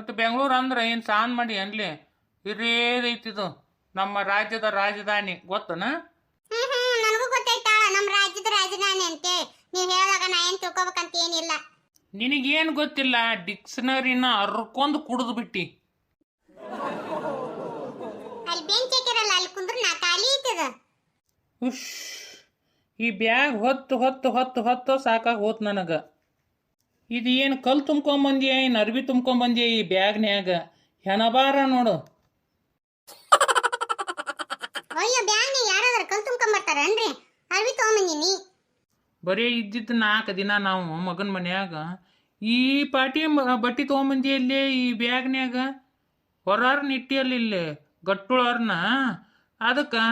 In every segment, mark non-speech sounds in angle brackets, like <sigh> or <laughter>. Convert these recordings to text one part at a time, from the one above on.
ಮತ್ತು ಬೆಂಗಳೂರು ಅಂದ್ರೆ ಏನು ಸಾನ್ ಮಾಡಿ ಅನ್ಲಿ? ಇರೇದೈತಿದು ನಮ್ಮ ರಾಜ್ಯದ ರಾಜಧಾನಿ. ಗೊತ್ತನ? ನನಗೂ ಗೊತ್ತೈತಾ? ನಮ್ಮ ರಾಜ್ಯದ ರಾಜಧಾನಿ ಅಂತೇಳಿ ನೀವು ಹೇಳಾಗ ನಾ ಏನ್ ತಿಳ್ಕೊಬೇಕಂತ ಏನಿಲ್ಲ. ನಿನಗೇನು ಗೊತ್ತಿಲ್ಲ? ಡಿಕ್ಷನರಿನ ಅರ್ಕೊಂಡು ಕುಡಿದು ಬಿಟ್ಟಿ. ಅಲ್ಲಿ ಬೆಂಚ್ ಹಾಕಿರಲ್ಲ ಅಲ್ಲಿ ಕುಂದ್ರ ನಾ ಖಾಲಿ ಐತದ. ಉಶ್ ಈ ಬ್ಯಾಗ್ ಹೊತ್ತು ಹೊತ್ತು ಹೊತ್ತು ಹೊತ್ತು ಸಾಕಾಗಿ ಹೋತ್ ನನಗೆ. ಇದು ಏನು ಕಲ್ ತುಂಬ್ಕೊಂಬಂದಿಯ ಏನು ಅರ್ಬಿ ತುಂಬ್ಕೊಂಬಂದಿಯ ಈ ಬ್ಯಾಗ್ನ್ಯಾಗ? ಹೆಣಬಾರ ನೋಡು. ಅಯ್ಯೋ ಬ್ಯಾಗ್ ನೀ ಯಾರಾದ್ರೂ ಕಲ್ ತುಂಬ್ಕೊಂಬರ್ತಾರನ್ರಿ ಅರ್ವಿ ತೊಗೊಂಬಂದಿನಿ ಬರೀ ಇದ್ದಿದ್ದು ನಾಲ್ಕು ದಿನ ನಾವು ಮಗನ ಮನ್ಯಾಗ ಈ ಪಾಟಿ ಬಟ್ಟೆ ತೊಗೊಂಬಂದಿ ಅಲ್ಲಿ ಈ ಬ್ಯಾಗ್ನ್ಯಾಗ? ಹೊರಾರ ನಿಟ್ಟಿ ಅಲ್ಲಿ ಇಲ್ಲಿ ಗಟ್ಟುಳರ್ನ. ಅದಕ್ಕೆ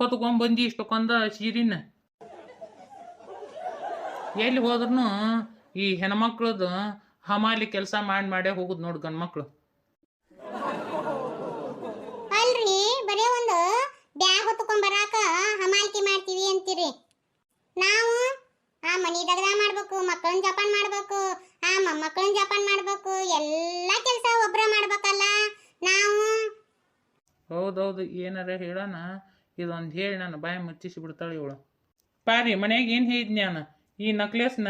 ಹೊತ್ಕೊಂಬಂದಿ ಇಷ್ಟಕ್ಕೊಂದ ಸೀರಿನ? ಎಲ್ಲಿ ಹೋದ್ರೂ ಈ ಹೆಣ್ಮಕ್ಳದ್ದು ಹಮಾಲಿ ಕೆಲಸ ಮಾಡಿ ಮಾಡೇ ಹೋಗುದು ನೋಡಿ ಗಂಡ್ಮಕ್ಳು. ಅಲ್ರಿ ಬರೇ ಒಂದು ಬ್ಯಾಗ್ ಹೊತ್ಕೊಂಡ್ ಬರಾಕ ಹಮಾಲ್ತಿ ಮಾಡ್ತೀವಿ ಅಂತೀರಿ. ನಾವು ಆ ಮನಿ ದಗದ ಮಾಡ್ಬೇಕು ಮಕ್ಕಳನ್ನ ಜಪಾನ್ ಮಾಡ್ಬೇಕು ಆ ಮೊಮ್ಮಕ್ಕಳನ್ನ ಜಪಾನ್ ಮಾಡ್ಬೇಕು ಎಲ್ಲ ಕೆಲಸ ಒಬ್ರ ಮಾಡ್ಬೇಕಲ್ಲ ನಾವು. ಹೌದೌದು ಏನಾರ ಹೇಳೋಣ ಇದೊಂದು ಹೇಳಿ ನಾನು ಬಾಯಿ ಮುಚ್ಚಿಸಿ ಬಿಡ್ತಾಳೆ ಇವಳು. ಪಾರಿ ಮನೆಯಾಗ ಏನು ಹೇಳಿದ್ನಿ ನಾನು ಈ ನಕ್ಲೆಸ್ನ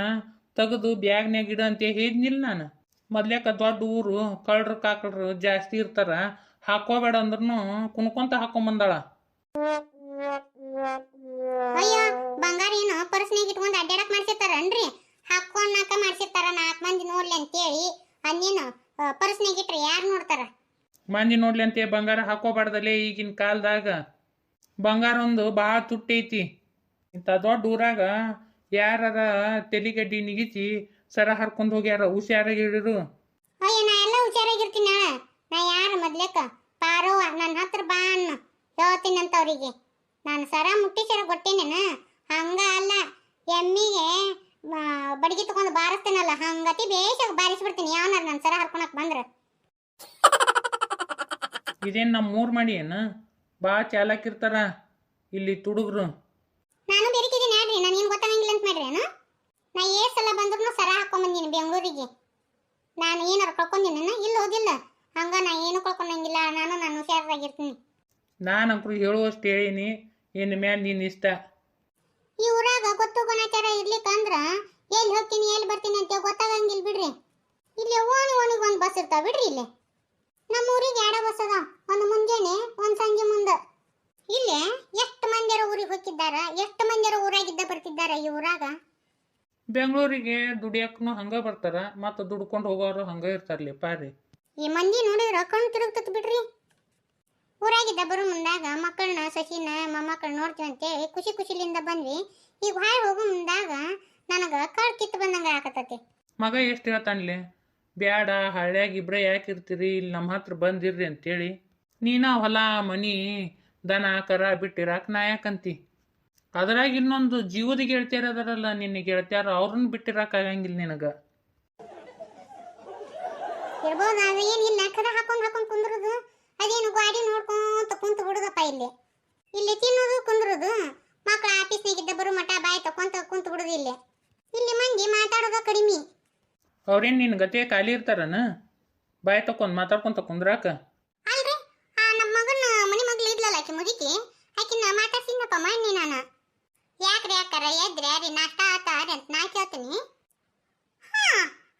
ತೆಗೆದು ಬ್ಯಾಗ್ನ್ಯಾಗ ಇಡ ಅಂತ ಹೇಳಿದ್ನಿಲ್ಲ ನಾನು. ಮೊದ್ಲ್ಯಾಕ ದೊಡ್ಡ ಊರು ಕಳ್ರು ಕಾಕಳ್ರು ಜಾಸ್ತಿ ಇರ್ತಾರ ಹಾಕೋಬೇಡ ಅಂದ್ರೂ ಕುಣ್ಕೊಂತ ಹಾಕೊಂಬಂದಾಳ ಅಯ್ಯೋ ಬಂಗಾರ ಏನು ಪರ್ಸ್ನಾಗ ಇಟ್ಕೊಂಡು ಅಡ್ಡಾಡಕ್ ಮಾಡ್ಸಿರ್ತಾರನ್ರಿ? ಹಾಕೊಂಡಾಕ ಮಾಡ್ಸಿರ್ತಾರ ನಾಲ್ಕು ಮಂದಿ ನೋಡ್ಲಿ ಅಂತೇಳಿ ಅನ್ನೇನು ಪರ್ಸ್ನಾಗ ಇಟ್ರೆ ಯಾರು ನೋಡ್ತಾರ? ಮಂದಿ ನೋಡ್ಲಿ ಅಂತ ಬಂಗಾರ ಹಾಕೋಬಾರ್ದಲ್ಲೇ ಈಗಿನ ಕಾಲದಾಗ. ಬಂಗಾರ ಒಂದು ಭಾಳ ಐತಿ. ಇಂಥ ದೊಡ್ಡ ಊರಾಗ ಯಾರಾರ ತೆಲಿಗಡ್ಡಿ ನಿಗಿಸಿ ಸರ ಹರ್ಕೊಂಡು ಹೋಗ್ಯಾರ ಹುಷಾರಾಗಿ ಹಿಡಿರು ಅಯ್ಯ ನಾ ಎಲ್ಲ ಹುಷಾರಾಗಿರ್ತೀನಿ ನಾಳೆ. ನಾ ಯಾರು ಮೊದ್ಲೇಕ? ಪಾರವ್ವ ನನ್ನ ಹತ್ರ ಬಾ ಅನ್ನು. ಹೇಳ್ತೀನಂತವ್ರಿಗೆ ನಾನು ಸರ ಮುಟ್ಟಿ ಸರ ನಾ ಹಂಗ ಅಲ್ಲ. ಎಮ್ಮಿಗೆ ಬಡಿಗೆ ಬಡಗಿ ತಗೊಂಡು ಬಾರಿಸ್ತೇನಲ್ಲ ಹಂಗತಿ ಬೇಷಾಗ ಬಾರಿಸ್ಬಿಡ್ತೀನಿ. ಯಾವನಾರ ನನ್ನ ಸರ ಹರ್ಕೊಳಕ್ ಬಂದ್ರೆ. ಇದೇನು ನಮ್ಮ ಮೂರು ಮಾಡಿ ಏನು? ಭಾಳ ಚಾಲಾಕಿರ್ತಾರ ಇಲ್ಲಿ ತುಡುಗ್ರು ನಾನು ಬೆರಿತಿದ್ದೀನಿ ಹೇಳ್ರಿ ನಾನು ಏನು ಏನು ನಾ ಏ ಸಲ ಬಂದ್ರು ಸರ ಹಾಕೊಂಬಂದೀನಿ ಬೆಂಗಳೂರಿಗೆ. ನಾನು ಏನಾರು ಕಳ್ಕೊಂಡಿನ ಇಲ್ಲ ಹೋದಿಲ್ಲ ಹಂಗ ನಾ ಏನು ಕಳ್ಕೊಂಡಂಗಿಲ್ಲ. ನಾನು ನಾನು ಹುಷಾರಾಗಿರ್ತೀನಿ. ನಾನಂಕರು ಹೇಳುವಷ್ಟು ಹೇಳಿನಿ. ಇನ್ನು ಮ್ಯಾಲ ನಿನ್ನ ಇಷ್ಟ. ಈ ಊರಾಗ ಗೊತ್ತು ಗುಣಾಚಾರ ಇರ್ಲಿಕ್ಕಂದ್ರ ಎಲ್ಲಿ ಹೋಗ್ತೀನಿ ಎಲ್ಲಿ ಬರ್ತೀನಿ ಅಂತ ಗೊತ್ತಾಗಂಗಿಲ್ಲ ಬಿಡ್ರಿ. ಇಲ್ಲಿ ಓಣಿ ಓಣಿಗೆ ಒಂದು ಬಸ್ ಇರ್ತಾವ ಬಿಡ್ರಿ ಇಲ್ಲಿ. ನಮ್ಮ ಊರಿಗೆ ಎರಡ ಬಸ್ ಅದ ಒಂದು ಮುಂಜಾನೆ ಒಂದು ಸಂಜೆ ಮುಂದೆ. ಇಲ್ಲಿ ಎಷ್ಟು ಮಂದಿರ ಊರಿಗೆ ಹೋಗಿದ್ದಾರ ಎಷ್ಟು ಮಂದಿರ ಊರಾಗಿದ್ದ ಬರ್ತಿದ್ದಾರ ಈ ಊರಾಗ? ಬೆಂಗಳೂರಿಗೆ ದುಡಿಯಕ್ಕೂ ಹಂಗ ಬರ್ತಾರ ಮತ್ತ ದುಡ್ಕೊಂಡು ಹೋಗೋರು ಹಂಗ ಇರ್ತಾರ್ಲಿ ಪಾರಿ. ಈ ಮಂದಿ ನೋಡಿದ್ರ ಕಣ್ಣು ತಿರುಗ್ತತ್ ಬಿಡ್ರಿ. ಊರಾಗಿದ್ದ ಬರೋ ಮುಂದಾಗ ಮಕ್ಕಳನ್ನ ಸಸಿನ ಮೊಮ್ಮಕ್ಕಳನ್ನ ನೋಡ್ತೀವಿ ಅಂತೇಳಿ ಖುಷಿ ಖುಷಿಲಿಂದ ಬಂದ್ವಿ. ಈಗ ಹಾಯ್ ಹೋಗೋ ಮುಂದಾಗ ನನಗೆ ಕಾಳು ಕಿತ್ತು ಬಂದಂಗ ಆಕತತಿ ಮಗ ಎಷ್ಟು ಹೇಳ್ತಾನ್ಲಿ? ಬ್ಯಾಡ ಹಳ್ಳ್ಯಾಗ ಇಬ್ರೇ ಯಾಕೆ ಇರ್ತೀರಿ? ಇಲ್ಲಿ ನಮ್ಮ ಹತ್ರ ಬಂದಿರ್ರಿ ಅಂತೇಳಿ. ನೀನ ಹೊಲ ಮನಿ ದನ ಕರ ಬಿಟ್ಟಿರಾಕ ನಾ ಯಾಕಂತಿ? ಅದ್ರಾಗ ಇನ್ನೊಂದು ಜೀವದ ಗೆಳತಿಯರ ಅದರಲ್ಲ ನಿನ್ನ ಗೆಳತಿಯಾರ ಅವ್ರನ್ನ ಬಿಟ್ಟಿರಾಕ ಆಗಂಗಿಲ್ಲ ನಿನಗ. ಇರ್ಬೋದು ಅದು ಇಲ್ಲ ಕದ ಹಾಕೊಂಡ್ ಹಾಕೊಂಡು ಕುಂದ್ರದು? ಅದೇನು ಗಾಡಿ ನೋಡ್ಕೊಂತ ಕುಂತ ಬಿಡುದಪ್ಪ ಇಲ್ಲಿ? ಇಲ್ಲಿ ತಿನ್ನೋದು ಕುಂದ್ರದು? ಮಕ್ಳ ಆಫೀಸ್ನಾಗಿದ್ದ ಬರೋ ಮಠ ಬಾಯಿ ತಕೊಂತ ಕುಂತ ಬಿಡುದು ಇಲ್ಲಿ? ಇಲ್ಲಿ ಮಂದಿ ಮಾತಾಡೋದ ಕಡಿಮೆ. ಅವ್ರೇನು ನಿನ್ನ ಗತೆ ಖಾಲಿ ಇರ್ತಾರನ? ಬಾಯಿ ತಕೊಂಡ್ ಮಾತಾಡ್ಕೊಂತ ಕುಂದ್ರಾಕ? ಅಲ್ರಿ ಆ ನಮ್ಮ ಮಗನ ಮನಿ ಮಗ್ಳು ಇದ್ಲಲ್ಲ ಆಕಿ ಮುದುಕಿ? ಆಕಿನ ಮಾತಾಡ್ಸಿನಪ್ಪ ಮಣ್ಣಿ ನಾನು. ಯಾಕ್ರಿ ಅಕ್ಕರ ಎದ್ರೆ? ಯಾರಿ ನಾಷ್ಟ ಆತ ಅಂತ ನಾ ಕೇಳ್ತೀನಿ. ಹಾ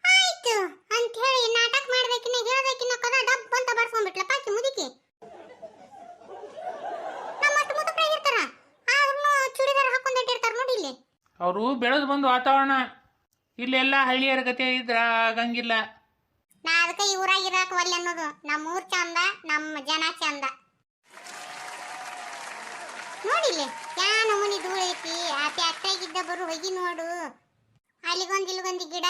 ಆಯ್ತು. ಅಂತ ಹೇಳಿ ನಾಟಕ ಮಾಡ್ಬೇಕಿನ ಹೇಳ್ಬೇಕಿನ ಕದ ಡಬ್ ಅಂತ ಬರ್ಸ್ಕೊಂಡ್ಬಿಟ್ಲಪ್ಪ ಆಕಿ ಮುದುಕಿ. ನಮ್ಮಷ್ಟು ಮುದುಕರಾಗಿರ್ತಾರ ಅವ್ರನ್ನು ಚೂಡಿದಾರ ಹಾಕೊಂಡ್ ಇಟ್ಟಿರ್ತಾರ ನೋಡಿ ಇಲ್ಲಿ. ಅವರು ಬೆಳೆದು ಬಂದು ವಾತಾವರಣ. ಇಲ್ಲೆಲ್ಲ ಹಳ್ಳಿಯರ ಗತೆ ಇದ್ರ ಆಗಂಗಿಲ್ಲ ನಾ ಅದಕ್ಕೆ ಇರಾಕ ಒಲ್ಲೆ ಅನ್ನೋದು. ನಮ್ಮ ಊರ್ ಚಂದ ನಮ್ಮ ಜನ ಚಂದ. ನೋಡಿಲ್ಲಿ? ಯಾ ನಮೂನಿ ಧೂಳ ಐತಿ. ಆ ಪ್ಯಾಕ್ಟ್ರಿಯಾಗಿದ್ದ ಬರು ಹೋಗಿ ನೋಡು. ಅಲ್ಲಿಗೊಂದು ಇಲ್ಲಿಗೊಂದು ಗಿಡ.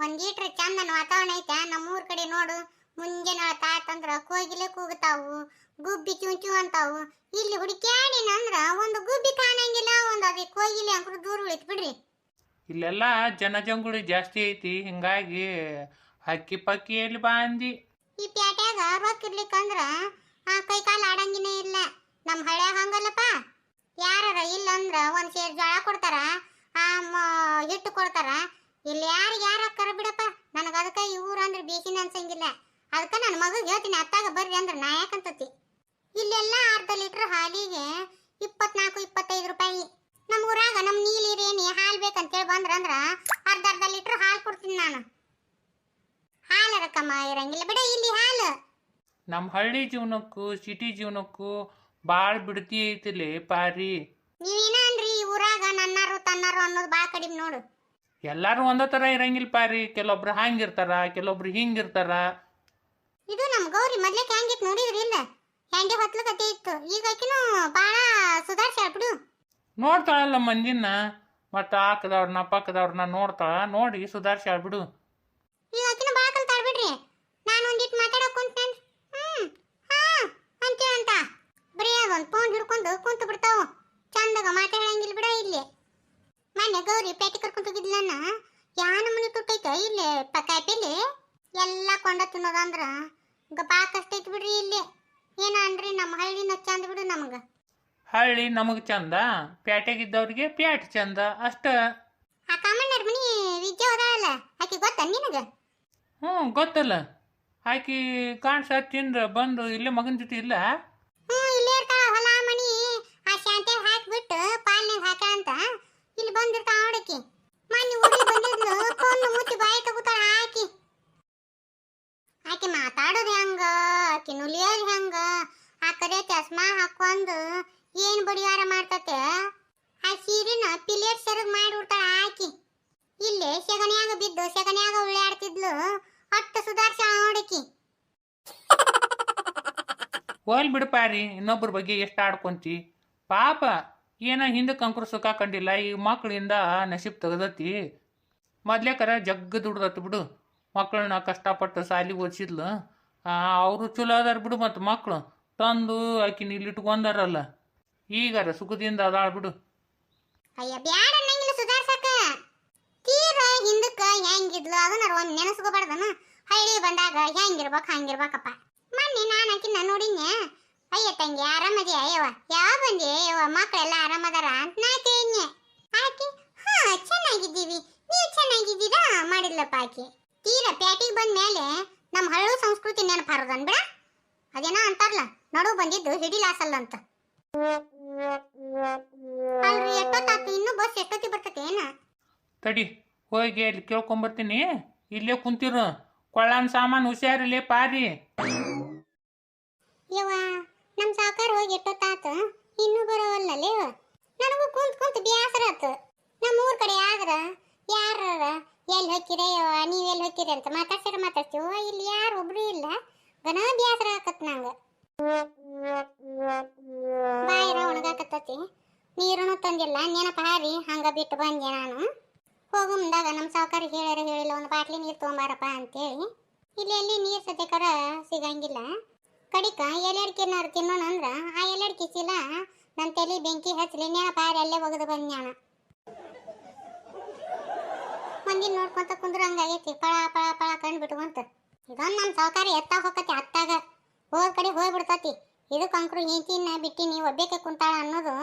ಒಂದೀಟ್ರ ಚಂದನ ವಾತಾವರಣ ಐತೆ. ನಮ್ಮೂರ್ ಕಡೆ ನೋಡು. ಮುಂಜಾನೆ ತಾತಂದ್ರ ಕೋಗಿಲೆ ಕೂಗುತ್ತಾವು ಗುಬ್ಬಿ ಚುಂಚು ಅಂತಾವು. ಇಲ್ಲಿ ಹುಡುಕ್ಯಾಡಿನ ಅಂದ್ರ ಒಂದು ಗುಬ್ಬಿ ಕಾಣಂಗಿಲ್ಲ ಒಂದು ಅದೇ ಕೋಗಿಲೆ ಅಂಕರು ದೂರ ಉಳಿತು ಬಿಡ್ರಿ. ಇಲ್ಲೆಲ್ಲ ಜನಜಂಗುಳಿ ಜಾಸ್ತಿ ಐತಿ. ಹಿಂಗಾಗಿ ಹಕ್ಕಿ ಪಕ್ಕಿ ಎಲ್ಲಿ ಬಾಂದಿ? ಈ ಪ್ಯಾಟ್ಯಾಗ ರೊಕ್ಕ ಇರ್ಲಿಕ್ಕಂದ್ರ ಆ ಕೈ ಕಾಲು ಆಡಂಗಿನೇ ಇಲ್ಲ. ನಮ್ಮ ಹಳೆ ಹಂಗಲ್ಲಪ್ಪ. ಯಾರಾರ ಇಲ್ಲಂದ್ರ ಒಂದ್ ಸೇರ್ ಜೋಳ ಕೊಡ್ತಾರ ಹಿಟ್ಟು ಕೊಡ್ತಾರ. ಇಲ್ಲಿ ಯಾರಿಗೆ ಯಾರ ಹಾಕಾರ ಬಿಡಪ್ಪ? ನನಗೆ ಅದಕ್ಕೆ ಇವ್ರು ಅಂದ್ರೆ ಬೇಸಿನ ಅನ್ಸಂಗಿಲ್ಲ. ಅದಕ್ಕೆ ನನ್ನ ಮಗಗೆ ಹೇಳ್ತೀನಿ, ಅತ್ತಾಗ ಬರ್ರಿ ಅಂದ್ರೆ ನಾ ಯಾಕಂತತಿ ಇಲ್ಲೆಲ್ಲ ಅರ್ಧ ಲೀಟ್ರ್ ಹಾಲಿಗೆ ಇಪ್ಪತ್ನಾಲ್ಕು ಇಪ್ಪತ್ತೈದು ರೂಪಾಯಿ. ನಮ್ಮ ಊರಾಗ ನಮ್ಮ ಹಾಲ್ ಹಾಲು ಬೇಕಂತೇಳಿ ಬಂದ್ರ ಅಂದ್ರ ಅರ್ಧ ಅರ್ಧ ಲೀಟ್ರ್ ಹಾಲು ಕೊಡ್ತೀನಿ ನಾನು. ಹಾಲು ರಕ್ಕಮ್ಮ ಇರಂಗಿಲ್ಲ ಬಿಡ ಇಲ್ಲಿ ಹಾಲು. ನಮ್ಮ ಹಳ್ಳಿ ಜೀವನಕ್ಕೂ ಸಿಟಿ ಜೀವನಕ್ಕೂ ಭಾಳ ಬಿಡ್ತಿ ಐತಿಲಿ ಪಾರಿ. ನೀವೇನ ಈ ಊರಾಗ ನನ್ನಾರು ತನ್ನಾರು ಅನ್ನೋದು ಕಡಿಮೆ ನೋಡು. ಎಲ್ಲರೂ ಒಂದೇ ಥರ ಇರಂಗಿಲ್ಲ ಪಾರಿ. ಕೆಲವೊಬ್ರು ಹಂಗಿರ್ತಾರ ಕೆಲವೊಬ್ರು ಹಿಂಗಿರ್ತಾರ. ಇದು ನಮ್ ಗೌರಿ ಮೊದ್ಲಕ್ಕೆ ಹೆಂಗಿತ್ತು ನೋಡಿದ್ರಿ ಇಲ್ಲ? ಹೆಂಗೆ ಹೊತ್ಲು ಕತೆ ಇತ್ತು. ಈಗ ಆಕಿನೂ ಭಾಳ ಸುಧಾರ್ಸ್ಯಾಳ ಬಿಡು. ನೋಡ್ತಾಳಲ್ಲ ಮಂದಿನ ಮತ್ತ ಹಾಕದವ್ರನ್ನ ಪಕ್ಕದವ್ರನ್ನ ನೋಡ್ತಾಳ. ನೋಡಿ ಸುಧಾರ್ಸ್ಯಾಳ ಬಿಡು. ಈಗ ಆಕಿನ ಭಾಳ ಕಲ್ತಾಳ ಬಿಡ್ರಿ ನಾನು ಒಂದಿಟ್ಟು ಮಾತಾಡಕ್ ಕುಂತೇನ್ ಹ್ಮ್ ಹಾ ಅಂತೀವಂತ ಬರೀ ಅದೊಂದು ಫೋನ್ ಹಿಡ್ಕೊಂಡು ಕುಂತು ಬಿಡ್ತಾವು ಚಂದಾಗ ಮಾತಾಡಂಗಿಲ್ಲ ಬಿಡ ಇಲ್ಲಿ. ಮೊನ್ನೆ ಗೌರಿ ಪೇಟೆ ಕರ್ಕೊಂಡು ಹೋಗಿದ್ಲನ್ನ ಯಾನ ಮನೆ ತುಟ್ಟೈತೆ ಇಲ್ಲಿ ಕಾಯಿಪಲ್ಲೆ ಎಲ್ಲ ಕೊಂಡ ತಿನ್ನೋದಂದ್ರ ಗಪಾ ಕಷ್ಟ ಐತಿ ಬಿಡ್ರಿ ಇಲ್ಲಿ. ಏನ ಅನ್ರಿ ನಮ್ಮ ಹಳ್ಳಿನ ಚಂದ ಬಿಡು ನಮಗ. ಹಳ್ಳಿ ನಮಗೆ ಚಂದ ಪ್ಯಾಟೆಗಿದ್ದವ್ರಿಗೆ ಪ್ಯಾಟ್ ಚಂದ ಅಷ್ಟ. ಆ ಕಾಮಣ್ಣರ ಮನಿ ವಿದ್ಯೆ ಅಲ್ಲ? ಆಕಿ ಗೊತ್ತ ನಿನಗ? ಹ್ಞೂ ಗೊತ್ತಲ್ಲ. ಆಕಿ ಕಾಣ್ಸ ತಿಂದ್ರ ಬಂದು ಇಲ್ಲೇ ಮಗನ ಜೊತೆ ಇಲ್ಲ? ಹ್ಞೂ ಹಾಕ್ಬಿಟ್ಟು ಪಾಲ್ನಾಗ ಹಾಕ ಅಂತ, ಇಲ್ಲಿ ಬಂದಿರ್ತಾ ಹುಡುಕಿ ಮೊನ್ನೆ ಊರಿಗೆ ಬಂದಿದ್ಲು ಕೊಂಡು ಮುಚ್ಚಿ ಬಾಯಿ ತಗೋತಾಳ ಆಕಿ. ಆಕಿ ಮಾತಾಡೋದು ಹೆಂಗ, ಆಕಿ ನುಲಿಯೋದು ಹೆಂಗ, ಆ ಕಡೆ ಚಸ್ಮಾ ಹಾಕೊಂಡು ಏನು ಬಡಿವಾರ ಮಾಡ್ತತೆ? ಆ ಸೀರಿನ ಪಿಲೇಟ್ ಸೆರಗ್ ಮಾಡಿ ಬಿಡ್ತಾಳ ಆಕಿ. ಇಲ್ಲೇ ಸೆಗಣಿಯಾಗ ಬಿದ್ದು ಸೆಗಣಿಯಾಗ ಉಳ್ಳಾಡ್ತಿದ್ಲು ಅಟ್ಟು ಸುಧಾರ್ಸಾಳ ನೋಡಕಿ ಹೋಲ್ ಬಿಡು ರೀ ಇನ್ನೊಬ್ರ ಬಗ್ಗೆ ಎಷ್ಟು ಆಡ್ಕೊಂತಿ. ಪಾಪ ಏನ ಹಿಂದಕ್ಕೆ ಅಂಕರು ಸುಖ ಕಂಡಿಲ್ಲ, ಈ ಮಕ್ಕಳಿಂದ ನಸೀಬ್ ತೆಗ್ದತಿ. ಮೊದ್ಲೇಕರ ಜಗ್ಗ ದುಡ್ದತ್ ಬಿಡು. ಮಕ್ಕಳನ್ನ ಕಷ್ಟಪಟ್ಟು ಸಾಲಿ ಓದಿಸಿದ್ಲು. ಅವರು ಚಲೋ ಅದಾರ ಬಿಡು ಮತ್ತು ಮಕ್ಕಳು ತಂದು ಆಕಿನ ಇಲ್ಲಿ ಇಟ್ಕೊಂಡಾರಲ್ಲ. ಈಗಾರ ಸುಖದಿಂದ ಅದಾಳ ಬಿಡು. ಅಯ್ಯ ಅನ್ನಂಗಿಲ್ಲ ಹಿಂದಕ್ಕ ಅದನ್ನ ಹಳ್ಳಿ ಬಂದಾಗ ಹೆಂಗಿರ್ಬೇಕು ಹಂಗಿರ್ಬೇಕಪ್ಪ. ಮೊನ್ನೆ ನಾನು ಆಕಿನ ನೋಡಿನ್ಯ ಅಯ್ಯ ತಂಗಿ ಆರಾಮದಿ ಅಯ್ಯವ ಯಾವ ಬಂದಿ? ಅಯ್ಯವ ಮಕ್ಕಳೆಲ್ಲ ಆರಾಮದಾರ ಅಂತ ನಾ ಕೇಳಿನ್ಯ ಆಕಿ ಹಾ ಚೆನ್ನಾಗಿದ್ದೀವಿ. ನೀವು ಚೆನ್ನಾಗಿದ್ದೀರಾ? ಮಾಡಿಲ್ಲಪ್ಪ ಆಕೆ. ತೀರ ಪ್ಯಾಟಿಗೆ ಬಂದ ಮೇಲೆ ನಮ್ಮ ಹಳ್ಳು ಸಂಸ್ಕೃತಿ ನೆನಪಾರದನ್ ಬಿಡ ಅದೇನೋ ಅಂತಾರಲ್ಲ ನಡು ಬಂದಿದ್ದು ಹಿಡಿಲಾಸಲ್ಲ ಅಂತ. ಅಲ್ರಿ ಎಷ್ಟೊತ್ತಾತು? ಇನ್ನು ಬಸ್ ಎಷ್ಟೊತ್ತಿ ಬರ್ತೈತೆ ಏನ? ತಡಿ ಹೋಗಿ ಅಲ್ಲಿ ಕೇಳ್ಕೊಂಬರ್ತೀನಿ. ಇಲ್ಲೇ ಕುಂತಿರು. ಕೊಳ್ಳಾನ್ ಸಾಮಾನು ಹುಷಾರಿಲ್ಲೇ ಪಾರಿ. ಯವ್ವ ನಮ್ ಸಾವುಕಾರ ಹೋಗಿ ಎಷ್ಟೊತ್ತಾತ ಇನ್ನೂ ಬರೋವಲ್ಲ ಲೇವ ನನಗೂ ಕುಂತ್ ಕುಂತ್ ಬ್ಯಾಸರ ಆತು. ನಮ್ಮ ಊರ್ ಕಡೆ ಆದ್ರ ಯಾರ ಎಲ್ಲಿ ಹೋಗಿರ ಯವ್ವ ನೀವ್ ಎಲ್ಲಿ ಹೋಗಿರಿ ಅಂತ ಮಾತಾಡ್ಸಿರ ಮಾತಾಡ್ತೀವ ಇಲ್ಲಿ ಯಾರು ಒಬ್ರು ಇಲ್ಲ. ಗನ ಬ್ಯಾಸರ ಆಕತ್ ನಂಗ. ಬಾಯಿರ ಒಣಗಾಕತ್ತತಿ. ನೀರನ್ನು ತಂದಿಲ್ಲ. ನೆನಪ ಹಾರಿ. ಹಂಗ ಬಿಟ್ಟು ಬಂದೆ ನಾನು. ಹೋಗು ಮುಂದಾಗ ನಮ್ಮ ಸಾವುಕಾರ ಹೇಳ್ಯಾರ ಹೇಳಿಲ್ಲ. ಒಂದು ಬಾಟ್ಲಿ ನೀರು ತೊಗೊಂಬಾರಪ್ಪ ಅಂತೇಳಿ. ಇಲ್ಲಿ ಎಲ್ಲಿ ನೀರು ಸದ್ಯಕರ ಸಿಗಂಗಿಲ್ಲ. ಕಡಿಕ ಎಲೆಡ್ಕಿನಾರು ತಿನ್ನೋಣ ಅಂದ್ರ, ಆ ಎಲೆಡ್ಕಿ ಚೀಲ ನನ್ನ ತಲೆ ಬೆಂಕಿ ಹಚ್ಚಲಿ ಪಾರ ಅಲ್ಲೇ ಒಗದು ಬಂದ್ಯಾಣ ಮಂದಿನ ನೋಡ್ಕೊಂತ ಕುಂದ್ರ ಹಂಗಾಗೈತಿ ಪಳ ಪಳ ಪಳ ಕಂಡು ಬಿಟ್ಕೊಂತ ಇದೊಂದು ನಮ್ಮ ಸಹಕಾರಿ ಎತ್ತ ಹೋಗತಿ ಅತ್ತಾಗ. ಹೋದ ಕಡೆ ಹೋಗ್ಬಿಡ್ತತಿ ಇದಕ್ಕೆ ಅಂಕರು ಹೆಂಡತಿನ ಬಿಟ್ಟಿನಿ ಒಬ್ಬೇಕೆ ಕುಂತಾಳ ಅನ್ನೋದು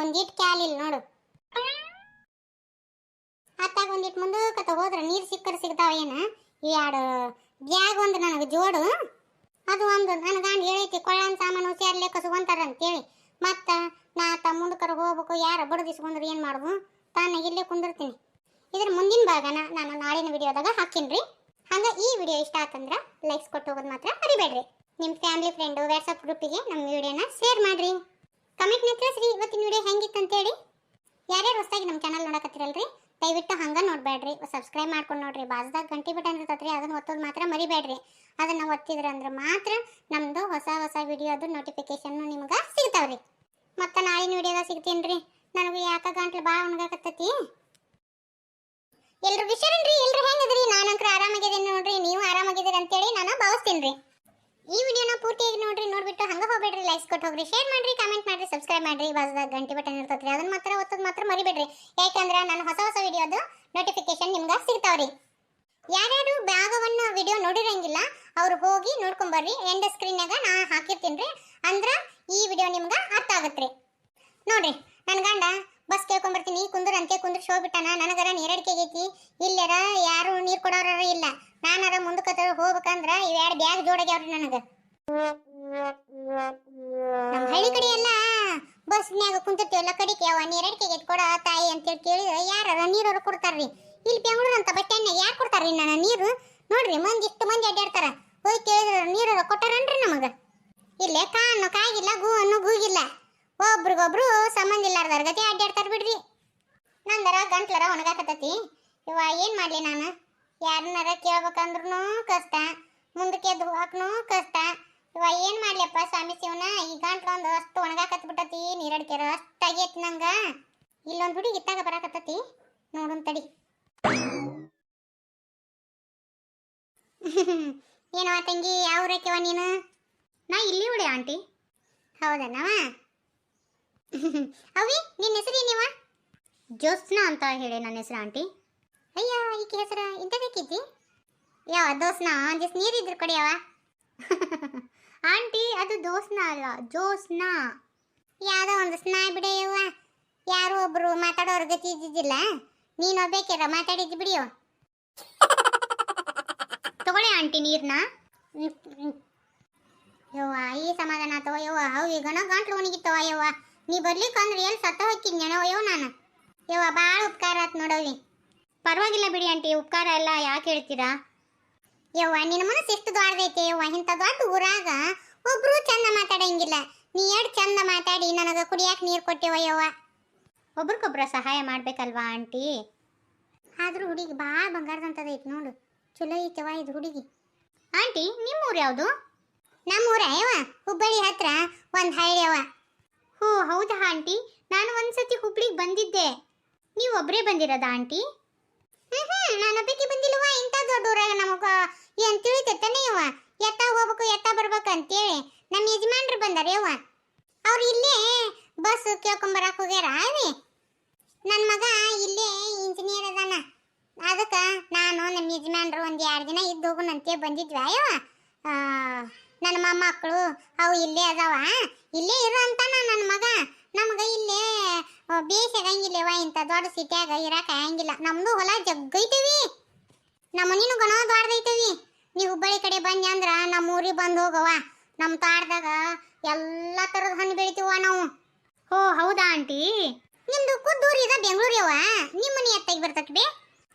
ಒಂದಿಟ್ ಕ್ಯಾಲಿಲ್ ನೋಡು. ಅತ್ತಾಗ ಒಂದಿಟ್ ಮುಂದಕ್ಕತ್ತ ಹೋದ್ರ ನೀರು ಸಿಕ್ಕರ್ ಸಿಗ್ತಾವ ಏನ ಎರಡು ಬ್ಯಾಗ್ ಒಂದು ನನಗೆ ಜೋಡು. ಅದು ಒಂದು. ನನ್ನ ಗಂಡ ಹೇಳೈತಿ ಕೊಳ್ಳನ್ ಸಾಮಾನು ಹುಷಾರ್ಲೆ ಅಂತ ಅಂತೇಳಿ. ಮತ್ತ ನಾ ತ ಮುಂದಕರ ಹೋಗ್ಬೇಕು, ಯಾರ ಬಡದಿಸ್ಕೊಂಡ್ರೆ ಏನು ಮಾಡುದು? ತಾನ ಇಲ್ಲೇ ಕುಂದಿರ್ತೀನಿ. ಇದ್ರ ಮುಂದಿನ ಭಾಗನ ನಾನು ನಾಳಿನ ವಿಡಿಯೋದಾಗ ಹಾಕಿನ್ರಿ ಹಂಗ ಈ ವಿಡಿಯೋ ಇಷ್ಟ ಆತಂದ್ರ ಲೈಕ್ಸ್ ಕೊಟ್ಟು ಹೋಗೋದು ಮಾತ್ರ ಮರಿಬೇಡ್ರಿ. ನಿಮ್ಮ ಫ್ಯಾಮಿಲಿ ಫ್ರೆಂಡು ವಾಟ್ಸಪ್ ಗ್ರೂಪಿಗೆ ನಮ್ಮ ವಿಡಿಯೋನ ಶೇರ್ ಮಾಡ್ರಿ. ಕಮೆಂಟ್ನ ತಿಳಿಸ್ರಿ, ಇವತ್ತಿನ ವಿಡಿಯೋ ಹೆಂಗಿತ್ತು ಅಂತೇಳಿ ಯಾರ್ಯಾರು ಹೊಸದಾಗಿ ನಮ್ಮ ಚಾನಲ್ ನೋಡಕತ್ತಿರಲ್ರಿ? ದಯವಿಟ್ಟು ಹಂಗ ನೋಡಬೇಡ್ರಿ ಸಬ್ಸ್ಕ್ರೈಬ್ ಮಾಡ್ಕೊಂಡು ನೋಡ್ರಿ. ಬಾಜ್ದಾಗ ಗಂಟೆ ಬಟನ್ ಇರ್ತೈತ್ರಿ, ಅದನ್ನ ಒತ್ತೋದು ಮಾತ್ರ ಮರಿಬೇಡ್ರಿ. ಅದನ್ನ ಒತ್ತಿದ್ರೆ ಅಂದ್ರೆ ಮಾತ್ರ ನಮ್ದು ಹೊಸ ಹೊಸ ವಿಡಿಯೋದು ನೋಟಿಫಿಕೇಶನ್ ನಿಮ್ಗೆ ಸಿಗ್ತಾವ್ರಿ ಮತ್ತೆ ನಾಳಿನ ವಿಡಿಯೋದಾಗ ಸಿಗ್ತೀನಿ ನನಗೂ ಯಾಕ ಗಂಟ್ಲು ಭಾಳ ಒಣಗಾಕತ್ತೈತಿ ಎಲ್ರು ಹುಷಾರನ್ರಿ ಎಲ್ರು ಹೆಂಗದ್ರಿ ನಾನಂಕ್ರ ಆರಾಮಾಗಿದ್ದೀನಿ ನೋಡ್ರಿ ನೀವು ಆರಾಮಾಗಿದ್ದೀರಿ ಅಂತೇಳಿ ನಾನು ಭಾವಿಸ್ತೀನಿ ಈ ವಿಡಿಯೋನ ಪೂರ್ತಿಯಾಗಿ ನೋಡ್ರಿ ನೋಡ್ಬಿಟ್ಟು ಹಂಗ ಹೋಗ್ಬೇಡ್ರಿ ಲೈಕ್ಸ್ ಕೊಟ್ಟು ಹೋಗ್ರಿ ಶೇರ್ ಮಾಡ್ರಿ ಕಮೆಂಟ್ ಮಾಡ್ರಿ ಸಬ್ಸ್ಕ್ರೈಬ್ ಮಾಡ್ರಿ ಬಾಜುದಾಗ ಗಂಟೆ ಬಟನ್ ಇರ್ತೈತ್ರಿ ಅದನ್ನ ಮಾತ್ರ ಒತ್ತೋದು ಮಾತ್ರ ಮರಿಬೇಡ್ರಿ ಯಾಕಂದ್ರೆ ನಾನು ಹೊಸ ಹೊಸ ವಿಡಿಯೋದು ನೋಟಿಫಿಕೇಶನ್ ನಿಮ್ಗೆ ಸಿಗ್ತಾವ್ರಿ ಯಾರ್ಯಾರು ಭಾಗವನ್ನು ವಿಡಿಯೋ ನೋಡಿರಂಗಿಲ್ಲ ಅವ್ರು ಹೋಗಿ ನೋಡ್ಕೊಂಬರ್ರಿ ಎಂಡ್ ಸ್ಕ್ರೀನ್ಯಾಗ ನಾ ಹಾಕಿರ್ತೀನಿ ರೀ ಅಂದ್ರ ಈ ವಿಡಿಯೋ ನಿಮ್ಗೆ ಅರ್ಥ ಆಗತ್ರಿ ನೋಡ್ರಿ ನನ್ನ ಗಂಡ ಬಸ್ ಕೇಳ್ಕೊಂಬರ್ತೀನಿ ಕುಂದ್ರ ಅಂತೆ ಕುಂದ್ರಿಸಿ ಹೋಗ್ಬಿಟ್ಟಾನ ನೀರಡಿಕೆ ಆಗೈತಿ. ಇಲ್ಲರ ಯಾರು ನೀರು ಕೊಡೋರ ಇಲ್ಲ. ನಾನರ ಮುಂದಕ್ಕೆ ಹೋಗ್ಬೇಕಂದ್ರ ಇವೆರಡು ಬ್ಯಾಗ್ ಜೋಡಾಗ್ಯಾವ್ರಿ ನನಗ. ನಮ್ಮ ಹಳ್ಳಿ ಕಡೆ ಎಲ್ಲ ಬಸ್ನ್ಯಾಗ ಕುಂತಿರ್ತೀವಲ್ಲ ಕಡಿಕೆ ಅವ ನೀರಡಿಕೆ ಕೊಡ ತಾಯಿ ಅಂತೇಳಿ ಕೇಳಿದ್ರೆ ಯಾರ ನೀರವ್ರು ಕೊಡ್ತಾರ್ರಿ. ಇಲ್ಲಿ ಬೆಂಗಳೂರು ಅಂತ ಬಟ್ಟೆ ಯಾರು ಕೊಡ್ತಾರ್ರಿ ನನ್ನ ನೀರು? ನೋಡ್ರಿ ಮಂದಿ ಇಷ್ಟು ಮಂದಿ ಅಡ್ಡಾಡ್ತಾರ ಹೋಗಿ ಕೇಳಿದ್ರೆ ನೀರವ್ರು ಕೊಟ್ಟಾರನ್ರಿ ನಮಗ? ಇಲ್ಲೇ ಕಾನು ಕಾಗಿಲ್ಲ ಗೂ ಅನ್ನು ಗೂಗಿಲ್ಲ. ಒಬ್ರಿಗೊಬ್ರು ಸಂಬಂಧ ಇಲ್ಲಾರ್ದಾರ ಗತಿ ಅಡ್ಡಾಡ್ತಾರ ಬಿಡ್ರಿ. ನಂದರ ಗಂಟ್ಲರ ಒಣಗಾಕತ್ತತಿ. ಇವ ಏನು ಮಾಡ್ಲಿ ನಾನು? ಯಾರನ್ನಾರ ಕೇಳ್ಬೇಕಂದ್ರೂ ಕಷ್ಟ ಮುಂದಕ್ಕೆ ಎದ್ದು ಕಷ್ಟ. ಇವ ಏನು ಮಾಡ್ಲಿಯಪ್ಪ ಸ್ವಾಮಿ ಶಿವನ? ಈ ಗಂಟ್ಲು ಒಂದು ಅಷ್ಟು ಒಣಗಾಕತ್ ಬಿಟ್ಟತಿ ನೀರಡಿಕೆರ ಅಷ್ಟು ಆಗೈತಿ ನಂಗ. ಇಲ್ಲೊಂದು ಹುಡುಗಿ ಇತ್ತಾಗ ಬರಾಕತ್ತತಿ ನೋಡೋಣ ತಡಿ. <laughs> ಏನವ ತಂಗಿ, ಯಾವ ಊರಕ್ಕೆವ ನೀನು? ನಾ ಇಲ್ಲಿ ಉಳಿ ಆಂಟಿ. ಹೌದನವ <laughs> ಅವಿ ನಿನ್ನ ಹೆಸರು ಏನಿವ ಜ್ಯೋತ್ಸ್ನಾ ಅಂತ ಹೇಳಿ ನನ್ನ ಹೆಸರು ಆಂಟಿ. ಅಯ್ಯ, ಈಕೆ ಹೆಸರು ಇಂಥದಕ್ಕಿದ್ದಿ ಯಾವ ದೋಸ್ನ? ನೀರು ಇದ್ದರು ಕೊಡಿಯವ <laughs> ಆಂಟಿ, ಅದು ದೋಸ್ನ ಅಲ್ಲ, ಜೋಸ್ನಾ. ಯಾವುದೋ ಒಂದು ಸ್ನಾ ಬಿಡೆಯವ್ವ ಯಾರೋ ಒಬ್ಬರು ಮಾತಾಡೋರ ಗತಿ ಇದ್ದಿದ್ದಿಲ್ಲ. ನೀನು ಬೇಕಾರ ಮಾತಾಡಿದ್ದು ಬಿಡಿಯೋ ತಗೊಳ್ಳಿ ಆಂಟಿ ನೀರ್ನ. ಯವ್ವ, ಈ ಸಮಾಧಾನ ಅಥವಾ ಯವ್ವ, ಅವು ಗಣ ಗಂಟ್ಲು ಒಣಗಿತ್ತವ ಯವ್ವ. ನೀ ಬರ್ಲಿಕ್ಕಂದ್ರೆ ಎಲ್ಲಿ ಸತ್ತ ಹೋಗಿದ್ನೇನೋ ಯವ್ವ ನಾನು. ಯವ್ವ ಭಾಳ ಉಪಕಾರ ಆತ್ ನೋಡವಿ ಪರವಾಗಿಲ್ಲ ಬಿಡಿ ಆಂಟಿ, ಉಪಕಾರ ಎಲ್ಲ ಯಾಕೆ ಹೇಳ್ತೀರಾ? ಯವ್ವ ನಿನ್ನ ಮನಸ್ಸು ಎಷ್ಟು ದೊಡ್ಡದೈತೆ ಯವ್ವ, ಇಂಥ ದೊಡ್ಡ ಊರಾಗ ಒಬ್ರು ಚಂದ ಮಾತಾಡಂಗಿಲ್ಲ. ನೀ ಎರಡು ಚಂದ ಮಾತಾಡಿ ನನಗೆ ಕುಡಿಯಾಕೆ ನೀರು ಕೊಟ್ಟೆವ ಯವ್ವ? ಒಬ್ರಿಗೊಬ್ರ ಸಹಾಯ ಮಾಡ್ಬೇಕಲ್ವಾ ಆಂಟಿ? ಆದರೂ ಹುಡುಗಿ ಭಾಳ ಬಂಗಾರದಂಥದೈತೆ ನೋಡು. ಚಲೋ ಐತವ ಇದು ಹುಡುಗಿ. ಆಂಟಿ ನಿಮ್ಮ ಊರು ಯಾವುದು? ನಮ್ಮ ಊರ ಯವ್ವ, ಹುಬ್ಬಳ್ಳಿ ಹತ್ರ ಒಂದು ಹಳ್ಳಿ ಅವ ಹೋ, ಹೌದಾ ಆಂಟಿ? ನಾನು ಒಂದ್ಸತಿ ಹುಬ್ಳಿಗೆ ಬಂದಿದ್ದೆ. ನೀವು ಒಬ್ಬರೇ ಬಂದಿರೋದಾ, ಆಂಟಿ? ಹ್ಮ್ ನಾನು ಒಬ್ಬಕ್ಕೆ ಬಂದಿಲ್ವ? ಇಂಥ ದೊಡ್ಡ ಊರಾಗ ನಮಗ ಏನ್ ತಿಳಿತೈತನೇ ಯವ್ವ ಎತ್ತ ಹೋಗ್ಬೇಕು, ಎತ್ತ ಬರ್ಬೇಕು ಅಂತೇಳಿ ನಮ್ಮ ಯಜಮಾನ್ರು ಬಂದಾರ, ಯವ್ವ. ಅವ್ರು ಇಲ್ಲೇ ಬಸ್ ಕೇಳ್ಕೊಂಬರಕ್ ಹೋಗ್ಯಾರ ರೀ ನನ್ನ ಮಗ ಇಲ್ಲೇ ಇಂಜಿನಿಯರ್ ಅದಾನ. ಅದಕ್ಕೆ ನಾನು ನಮ್ಮ ಯಜಮಾನ್ರು ಒಂದು ಎರಡು ದಿನ ಇದ್ದು ಹೋಗುನಂತೆ ಬಂದಿದ್ವಿ ಅಯ್ಯವ ನನ್ನ ಮೊಮ್ಮಕ್ಕಳು ಅವು ಇಲ್ಲೇ ಅದಾವ. ಇಲ್ಲೇ ಇರು ಅಂತಾನ ನನ್ನ ಮಗ. ನಮ್ಗೆ ಇಲ್ಲೇ ಬೇಸಗಂಗಿಲ್ಲವ ಇಂಥ ದೊಡ್ಡ ಸಿಟಿಯಾಗ ಇರಕ್ಕೆ ಆಗಂಗಿಲ್ಲ ನಮ್ದು ಹೊಲ ಜಗ್ಗೈತೀವಿ. ನಮ್ಮ ಮನಿನೂ ಗಣ ದೊಡ್ಡದೈತವಿ. ನೀವು ಹುಬ್ಬಳ್ಳಿ ಕಡೆ ಬಂದಿ ಅಂದ್ರ ನಮ್ಮ ಊರಿಗೆ ಬಂದು ಹೋಗವ ನಮ್ಮ ತಾಡ್ದಾಗ ಎಲ್ಲ ಥರದ ಹಣ್ಣು ಬೆಳಿತೀವ ನಾವು. ಓ ಹೌದಾ ಆಂಟಿ? ನಿಮ್ದು ಕುದ್ದೂರಿದ ಬೆಂಗಳೂರಿಯವ ನಿಮ್ಮ ಮನೆ ಎತ್ತಾಗಿ ಬರ್ತೈತಿ ಬೇ.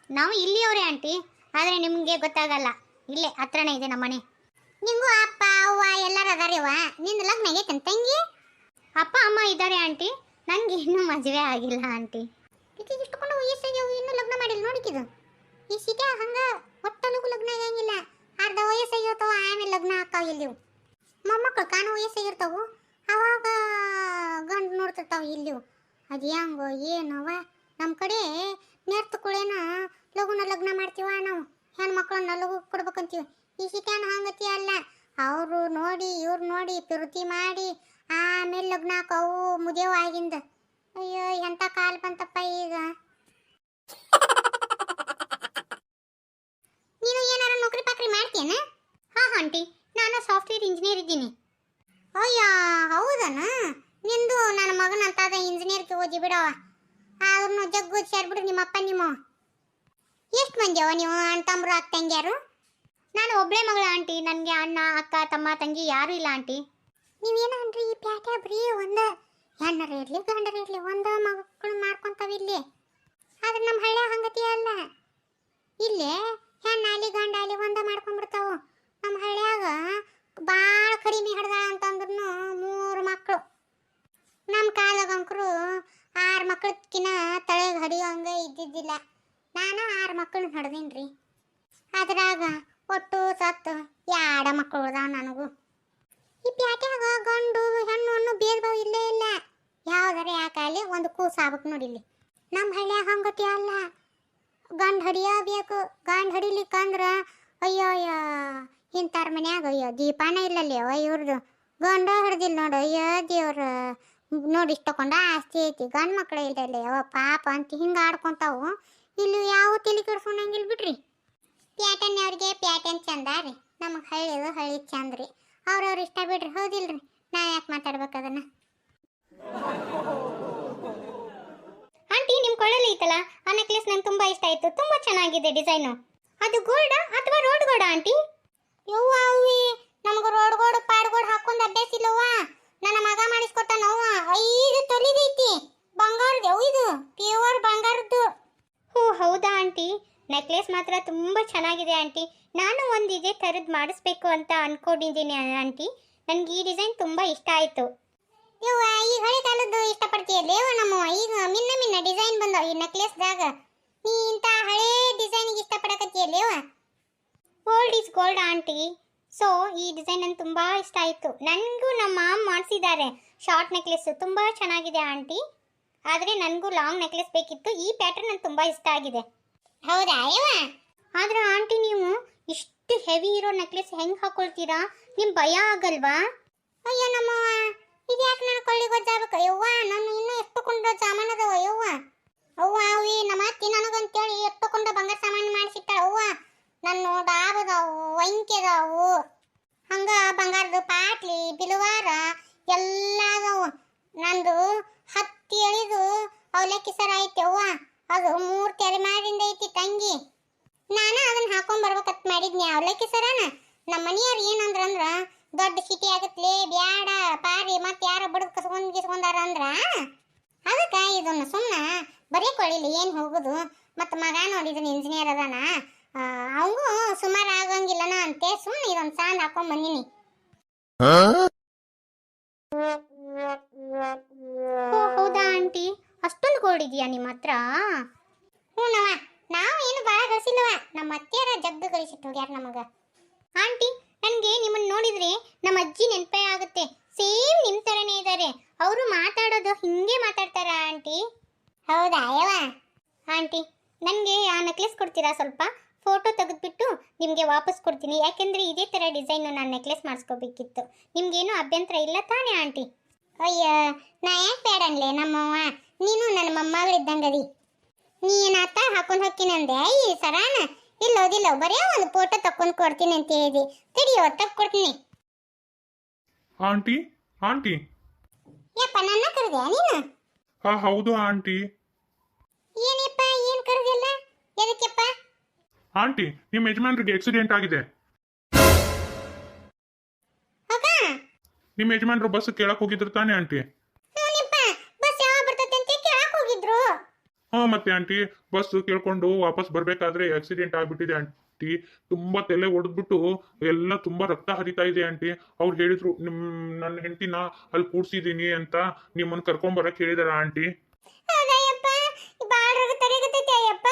ನಾವು ಇಲ್ಲಿಯವ್ರೆ ಆಂಟಿ. ಆದರೆ ನಿಮಗೆ ಗೊತ್ತಾಗಲ್ಲ. ಇಲ್ಲೇ ಹತ್ರನೇ ಇದೆ ನಮ್ಮ ಮನೆ. ನಿಂಗೂ ಅಪ್ಪ, ಅವ್ವ ಎಲ್ಲರೂ ಅದಾರ್ಯವ ನಿಂದು ಲಗ್ನ ಆಗೈತೆ ತಂಗಿ? ಅಪ್ಪ, ಅಮ್ಮ ಇದ್ದಾರೆ ಆಂಟಿ. ನನಗೆ ಇನ್ನೂ ಮದುವೆ ಆಗಿಲ್ಲ ಆಂಟಿ. ಇದು ಇಷ್ಟಕೊಂಡು ವಯಸ್ಸಾಗಿ ಇನ್ನೂ ಲಗ್ನ ಮಾಡಿಲ್ಲ ನೋಡಿಕಿದು ಈ ಸಿಟಿ ಹಂಗ ಒಟ್ಟಲಿಗೂ ಲಗ್ನ ಆಗಂಗಿಲ್ಲ ಅರ್ಧ ವಯಸ್ಸಾಗಿರ್ತಾವ ಆಮೇಲೆ ಲಗ್ನ ಆಕಾವ ಇಲ್ಲಿವು ಮೊಮ್ಮಕ್ಕಳು ಕಾಣೋ ವಯಸ್ಸಾಗಿರ್ತಾವು ಅವಾಗ ಗಂಡು ನೋಡ್ತಿರ್ತಾವ ಇಲ್ಲಿವು ಅದು ಹೆಂಗೋ, ಏನವ. ನಮ್ಮ ಕಡೆ ನೇರ್ತುಗಳೇನ ಲಗುನ ಲಗ್ನ ಮಾಡ್ತೀವ ನಾವು. ಹೆಣ್ಮಕ್ಳನ್ನ ಲಗು ಕೊಡ್ಬೇಕಂತೀವಿ. ಈ ಸಿಟಿಯನ್ನು ಹಂಗತಿ ಅಲ್ಲ. ಅವರು ನೋಡಿ, ಇವ್ರು ನೋಡಿ, ಪಿರುತಿ ಮಾಡಿ ಆಮೇಲೆ ಲಗ್ನ ಆಕವು ಮುದೇವ ಆಗಿಂದ. ಅಯ್ಯೋ, ಎಂತ ಕಾಲ್ ಬಂತಪ್ಪ ಈಗ? ನೀನು ಏನಾರ ನೌಕರಿ ಪಾಕ್ರಿ ಮಾಡ್ತೀಯನ? ಹಾ, ಆಂಟಿ. ನಾನು ಸಾಫ್ಟ್ವೇರ್ ಇಂಜಿನಿಯರ್ ಇದ್ದೀನಿ. ಅಯ್ಯ, ಹೌದನ? ನಿಂದು ನನ್ನ ಮಗನ ಅಂತಾದ ಇಂಜಿನಿಯರ್ಗೆ ಓದಿ ಬಿಡವ ಆದ್ರೂ ಜಗ್ಗು ಸೇರ್ಬಿಡು ನಿಮ್ಮಪ್ಪ ನಿಮ್ಮ. ಎಷ್ಟು ಮಂದಿ ಅವ ನೀವು? ಅಣ್ಣ ತಮ್ಮರು ಅಕ್ಕ ತಂಗಿಯಾರು ನಾನು ಒಬ್ಬಳೇ ಮಗಳ ಆಂಟಿ. ನನಗೆ ಅಣ್ಣ, ಅಕ್ಕ, ತಮ್ಮ, ತಂಗಿ ಯಾರೂ ಇಲ್ಲ ಆಂಟಿ. ನೀವೇನನ್ರಿ ಈ ಪ್ಯಾಟೆ ಬರೀ ಒಂದ ಹೆಣ್ಣರ ಇರ್ಲಿ, ಗಂಡರ ಇರ್ಲಿ, ಒಂದ ಮಕ್ಕಳು ಮಾಡ್ಕೊಂತಾವ ಇಲ್ಲಿ. ಆದ್ರೆ ನಮ್ಮ ಹಳ್ಳಿ ಹಂಗತಿ ಅಲ್ಲ. ಇಲ್ಲಿ ಹೆಣ್ಣಾಲಿ ಗಂಡಾಲಿ ಒಂದ ಮಾಡ್ಕೊಂಡ್ಬಿಡ್ತಾವು ನಮ್ಮ ಹಳ್ಳಿಯಾಗ ಭಾಳ ಕಡಿಮೆ ಹಿಡ್ದಾಳ ಅಂತಂದ್ರೂ ಮೂರು ಮಕ್ಕಳು ನಮ್ಮ ಕಾಲಗಂಕರು ಆರು ಮಕ್ಕಳಕ್ಕಿನ ತಳಗೆ ಹಡಿಯೋಂಗ ಇದ್ದಿದ್ದಿಲ್ಲ. ನಾನು ಆರು ಮಕ್ಕಳನ್ನ ಹಡ್ದೀನಿ ಅದ್ರಾಗ ಒಟ್ಟು ಸತ್ತು ಯಾಡ ಮಕ್ಕಳು ಉಳ್ದಾವ ನನಗೂ. ಈ ಪ್ಯಾಟ್ಯಾಗ ಗಂಡು ಹೆಣ್ಣು ಅನ್ನೋ ಭೇದ ಭಾವ ಇಲ್ಲೇ ಇಲ್ಲ. ಯಾವ್ದಾರ ಯಾಕಾಗಲಿ ಒಂದು ಕೂಸು ಆಗ್ಬೇಕು ನೋಡಿ ಇಲ್ಲಿ. ನಮ್ಮ ಹಳ್ಳಿಯಾಗ ಹಂಗತಿ ಅಲ್ಲ. ಗಂಡು ಹಡಿಯಬೇಕು. ಗಂಡು ಹಡಿಲಿಕ್ಕಂದ್ರ ಅಯ್ಯೋ ಅಯ್ಯೋ ಇಂಥವ್ರ ಮನ್ಯಾಗ ಅಯ್ಯೋ ದೀಪಾನ ಇಲ್ಲಲ್ಲಿ ಅವ ಇವ್ರದ್ದು ಗಂಡ ಹಿಡ್ದಿಲ್ಲ ನೋಡು ಅಯ್ಯೋ ದೇವ್ರ. ನೋಡಿ ಇಷ್ಟು ಆಸ್ತಿ ಐತಿ. ಗಂಡು ಮಕ್ಳು ಇಲ್ಲಲ್ಲಿ ಅವ ಪಾಪ ಅಂತ ಹಿಂಗೆ ಆಡ್ಕೊಂತಾವು. ಇಲ್ಲಿ ಯಾವ ತಲೆ ಕೆಡ್ಸ್ಕೊಂಡಂಗಿಲ್ಲ ಬಿಡ್ರಿ. ಪ್ಯಾಟರ್ನವ್ರಿಗೆ ಪ್ಯಾಟನ್ ಚಂದ ರೀ. ನಮಗೆ ಹಳ್ಳಿದು ಹಳ್ಳಿ ಚಂದ ರೀ. ಅವ್ರವ್ರ ಇಷ್ಟ ಬಿಡ್ರಿ. ಹೌದಿಲ್ರಿ. ನಾ ಯಾಕೆ ಮಾತಾಡ್ಬೇಕು ಅದನ್ನ? ಕೊಳ್ಳಲಿ ಐತಲ್ಲ? ಆ ನೆಕ್ಲೆಸ್ ನಂಗೆ ತುಂಬಾ ಇಷ್ಟ ಆಯ್ತು. ತುಂಬಾ ಚೆನ್ನಾಗಿದೆ ಡಿಸೈನು ಅದು ಗೋಲ್ಡಾ ಅಥವಾ ರೋಡ್ ಗೋಲ್ಡ್ ಆಂಟಿ? ಯವ್ವ ಅವ್ವಿ, ನಮ್ಗೆ ರೋಡ್ ಗೋಡ್ ಪಾಡ್ ಗೋಡ್ ಹಾಕೊಂಡ್ ಅಭ್ಯಾಸ ಇಲ್ಲವ್ವ. ನನ್ನ ಮಗ ಮಾಡಿಸ್ಕೊಟ್ಟ ನೋವ. ಐದು ತೊಲಿದೈತಿ. ಬಂಗಾರದ ಇದು? ಪ್ಯೂರ್ ಬಂಗಾರದ್ದು ಹ್ಞೂ, ಹೌದಾ ಆಂಟಿ? ನೆಕ್ಲೆಸ್ ಮಾತ್ರ ತುಂಬಾ ಚೆನ್ನಾಗಿದೆ ಆಂಟಿ. ಥರದ್ದು ಮಾಡಿಸ್ಬೇಕು ಅಂತ ಅನ್ಕೊಂಡಿದ್ದೀನಿ ಆಂಟಿ. ನನಗೆ ಈ ಡಿಸೈನ್ ತುಂಬ ಇಷ್ಟ ಆಯಿತು. ಯವ್ವ ಈ ಹಳೆ ಕಾಲದ್ದು ಇಷ್ಟಪಡ್ತೀಯಲ್ಲ ನಮ್ಮ? ಈಗ ಮಿನ್ನ ಮಿನ್ನ ಡಿಸೈನ್ ಬಂದವ ಈ ನೆಕ್ಲೆಸ್ದಾಗ ನೀ ಇಂಥ ಹಳೆ ಡಿಸೈನಿಗೆ ಇಷ್ಟಪಡಕತ್ತೀಯಲ್ಲ ಯವ್ವ old is gold aunty. So ಈ ಡಿಸೈನ್ ನನಗೆ ತುಂಬ ಇಷ್ಟ ಆಯಿತು. ನನಗೂ ನಮ್ಮ ಮಾಮ್ ಮಾಡಿಸಿದ್ದಾರೆ. ಶಾರ್ಟ್ ನೆಕ್ಲೆಸ್ ತುಂಬ ಚೆನ್ನಾಗಿದೆ ಆಂಟಿ. ಆದರೆ ನನಗೂ ಲಾಂಗ್ ನೆಕ್ಲೆಸ್ ಬೇಕಿತ್ತು. ಈ ಪ್ಯಾಟರ್ನ್ ನನಗೆ ತುಂಬ ಇಷ್ಟ ಆಗಿದೆ. ಹೌದಾ ಆದ್ರೆ ಆಂಟಿ ನೀವು ಇಷ್ಟು ಹೆವಿ ಇರೋ ನೆಕ್ಲೆಸ್ ಹೆಂಗೆ ಹಾಕೊಳ್ತೀರಾ? ನಿಮ್ ಭಯ ಆಗಲ್ವಾ? ಅಯ್ಯೋ ನಮ್ಮ ಇದು ಯಾಕೆ ನನ್ನ ಕೊಳ್ಳಿಗೆ ಗೊತ್ತಾಗಬೇಕು ಅಯ್ಯವ್ವ ನಾನು ಇನ್ನೂ ಎಷ್ಟು ಕೊಂಡ ಸಾಮಾನು ಅದಾವ ಅಯ್ಯವ್ವ ಅವ್ವ ಅವಿ ನಮ್ಮ ಅತ್ತಿ ನನಗಂತೇಳಿ ಎಷ್ಟು ಕೊಂಡ ಬಂಗಾರ ಸಾಮಾನು ಮಾಡಿಸಿಟ್ಟಾಳ ಅವ್ವ. ನನ್ನ ನೋಡ ಅದಾವು ವಂಕಿ ಅದಾವು ಹಂಗ ಬಂಗಾರದ ಪಾಟ್ಲಿ, ಬಿಲುವಾರ ಎಲ್ಲ ಅದಾವು ನಂದು ಹತ್ತಿ ಎಳಿದು ಅವಲಕ್ಕಿ ಸರ ಐತೆ ಅವ್ವ ಅದು ಮೂರು ಮಾಡಿಂದ ಐತಿ ತಂಗಿ. ನಾನು ಅದನ್ನ ಹಾಕೊಂಡ್ ಬರ್ಬೇಕಂತ ಮಾಡಿದ್ನಿ. ಅವಲಕ್ಕಿ ಸರನ ನಮ್ಮ ಮನೆಯವ್ರು ಏನಂದ್ರ ಅಂದ್ರ, ದೊಡ್ಡ ಸಿಟಿ ಆಗತ್ಲೆ, ಬ್ಯಾಡ, ಪಾರಿ, ಮತ್ತೆ ಯಾರ ಬಡದ್ ಕಸ್ಕೊಂಡ್ ಗಿಸ್ಕೊಂಡಾರ ಅಂದ್ರ, ಅದಕ್ಕ ಇದನ್ನ ಸುಮ್ಮನ ಬರೀ ಕೊಳಿಲಿ, ಏನು ಹೋಗುದು? ಮತ್ತ ಮಗ ನೋಡಿದನ್ ಇಂಜಿನಿಯರ್ ಅದಾನ ಅವಂಗೂ ಸುಮಾರು ಆಗಂಗಿಲ್ಲನ ಅಂತೆ ಸುಮ್ಮನೆ ಇದೊಂದು ಸಾಂದ್ ಹಾಕೊಂಡ್ ಬಂದಿನಿ. ಹೌದಾ ಆಂಟಿ? ಅಷ್ಟೊಂದು ಗೋಲ್ಡ್ ಇದೆಯಾ ನಿಮ್ಮ ಹತ್ರ ಹ್ಞೂನವ ನಾವು ಏನು ಭಾಳ ಗಳಿಸಿಲ್ಲವ ನಮ್ಮ ಅತ್ತೆಯರ ಜಗ್ಗ ಗಳಿಸಿಟ್ಟು ಹೋಗ್ಯಾರ ನಮಗ? ಆಂಟಿ, ನನಗೆ ನಿಮ್ಮನ್ನ ನೋಡಿದ್ರೆ ನಮ್ಮ ಅಜ್ಜಿ ನೆನಪೇ ಆಗುತ್ತೆ. ಸೇಮ್ ನಿಮ್ಮ ಥರನೇ ಇದ್ದಾರೆ ಅವರು ಮಾತಾಡೋದು ಹಿಂಗೆ ಮಾತಾಡ್ತಾರ ಆಂಟಿ. ಹೌದಾ ಯವ ಆಂಟಿ, ನನಗೆ ಆ ನೆಕ್ಲೆಸ್ ಕೊಡ್ತೀರಾ ಸ್ವಲ್ಪ? ಫೋಟೋ ತೆಗೆದುಬಿಟ್ಟು ನಿಮಗೆ ವಾಪಸ್ ಕೊಡ್ತೀನಿ. ಯಾಕೆಂದರೆ ಇದೇ ಥರ ಡಿಸೈನು ನಾನು ನೆಕ್ಲೆಸ್ ಮಾಡಿಸ್ಕೋಬೇಕಿತ್ತು. ನಿಮಗೇನು ಅಭ್ಯಂತರ ಇಲ್ಲ ತಾನೇ ಆಂಟಿ? ಅಯ್ಯ, ನಾ ಯಾಕೆ ಬೇಡ ಅನ್ಲೇ ನಮ್ಮವ್ವ? ನೀನು ನನ್ನ ಮೊಮ್ಮಗಳಿದ್ದಂಗದಿ. ನೀ ಏನಾತ ಹಾಕೊಂಡು ಹೋಗ್ತೀನಂದೆ. ಈ ಸರಾನ. ಇಲ್ಲೋದಿಲ್ಲ ಬರೀ ಒಂದು ಫೋಟೋ ತಕ್ಕೊಂಡು ಕೊಡ್ತೀನಿ ಅಂತ ಹೇಳಿದಿ. ತಡಿಯೋ ಕೊಡ್ತೀನಿ. Aunty aunty. ಯಪ್ಪ ನನ್ನ ಕರೆದೆ ನೀನು? ಹಾ ಹೌದು ಆಂಟಿ. ಏನಪ್ಪ ಏನು ಕರೆದಿಲ್ಲ ಎದಕ್ಕೆಪ್ಪ? ಆಂಟಿ ನಿಮ್ಮ ಯಜಮಾನ್ರಿಗೆ ಆಕ್ಸಿಡೆಂಟ್ ಆಗಿದೆ. ಹೋಗ ನಿಮ್ಮ ಯಜಮಾನ್ರು ಬಸ್ ಕೇಳಕ್ ಹೋಗಿದ್ರು ತಾನೇ ಆಂಟಿ? ಹ್ಞೂನಪ್ಪ ಬಸ್ ಯಾವಾಗ ಬರ್ತೈತೆ ಅಂತ ಕೇಳಕ್ ಹೋಗಿದ್ರು. ಹ್ಞೂ ಮತ್ತೆ ಆಂಟಿ ಬಸ್ ಕೇಳ್ಕೊಂಡು ವಾಪಸ್ ಬರ್ಬೇಕಾದ್ರೆ ಆಕ್ಸಿಡೆಂಟ್ ಆಗ್ಬಿಟ್ಟಿದೆ ಆಂಟಿ ತುಂಬಾ ತಲೆ ಒಡೆದ್ಬಿಟ್ಟು ಎಲ್ಲ ತುಂಬಾ ರಕ್ತ ಹರಿತಾ ಇದೆ ಆಂಟಿ ಅವ್ರು ಹೇಳಿದ್ರು ನಿಮ್ ನನ್ನ ಹೆಂಡತಿನ ಅಲ್ಲಿ ಕೂಡ್ಸಿದೀನಿ ಅಂತ ನಿಮ್ಮನ್ನ ಕರ್ಕೊಂಬರಕ್ ಹೇಳಿದಾರ ಆಂಟಿ ಹಾ ಬಾಳ ತರಗತೈತೆ ಅಯ್ಯಪ್ಪ.